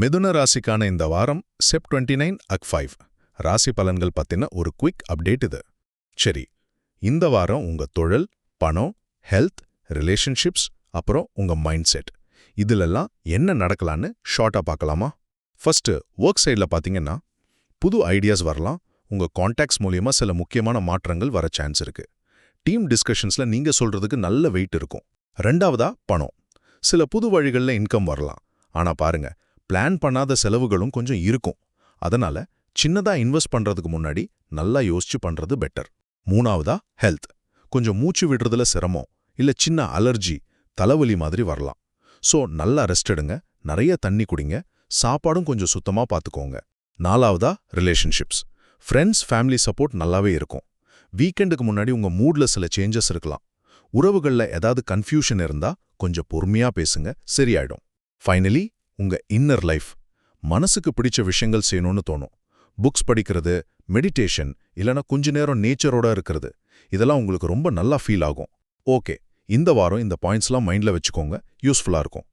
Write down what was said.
மிதுன ராசிக்கான இந்த வாரம் Sep twenty nine Oct five. ராசி பலன்கள் பத்தின ஒரு குவிக் அப்டேட் இது. சரி இந்த வாரம் உங்க தொழில் பணம் ஹெல்த் ரிலேஷன்ஷிப்ஸ் அப்புறம் உங்க மைண்ட் செட் இதிலெல்லாம் என்ன நடக்கலான்னு ஷார்ட்டாக பார்க்கலாமா ஃபர்ஸ்ட் ஒர்க் சைடில் பார்த்தீங்கன்னா புது ஐடியாஸ் வரலாம். உங்க கான்டாக்ட்ஸ் மூலியமா சில முக்கியமான மாற்றங்கள் வர சான்ஸ் இருக்கு. டீம் டிஸ்கஷன்ஸ்ல நீங்க சொல்றதுக்கு நல்ல வெயிட் இருக்கும். ரெண்டாவதா பணம். சில புது வழிகளில் இன்கம் வரலாம். ஆனா பாருங்க பிளான் பண்ணாத செலவுகளும் கொஞ்சம் இருக்கும். அதனால சின்னதா இன்வெஸ்ட் பண்றதுக்கு முன்னாடி நல்லா யோசிச்சு பண்றது பெட்டர் மூணாவதா ஹெல்த் கொஞ்சம் மூச்சு விடுறதுல சிரமம் இல்ல சின்ன அலர்ஜி தலைவலி மாதிரி வரலாம். சோ நல்லா ரெஸ்ட் எடுங்க நிறைய தண்ணி குடிங்க சாப்பாடும் கொஞ்சம் சுத்தமா பார்த்துக்கோங்க நாலாவதா ரிலேஷன்ஷிப்ஸ் ஃப்ரெண்ட்ஸ் ஃபேமிலி சப்போர்ட் நல்லாவே இருக்கும். வீக்கெண்டுக்கு முன்னாடி உங்க மூட்ல சில சேஞ்சஸ் இருக்கலாம். உறவுகள்ல ஏதாவது கன்ஃபியூஷன் இருந்தா கொஞ்சம் பொறுமையா பேசுங்க சரியாயிடும். ஃபைனலி உங்க இன்னர் லைஃப் மனசுக்கு பிடிச்ச விஷயங்கள் செய்யணும்னு தோணும். புக்ஸ் படிக்கிறது மெடிடேஷன் இல்லனா கொஞ்ச நேரம் நேச்சரோட இருக்கிறது. இதெல்லாம் உங்களுக்கு ரொம்ப நல்லா ஃபீல் ஆகும். ஓகே இந்த வாரம் இந்த பாயிண்ட்ஸ்லாம் மைண்ட்ல வச்சுக்கோங்க. யூஸ்ஃபுல்லா இருக்கும்.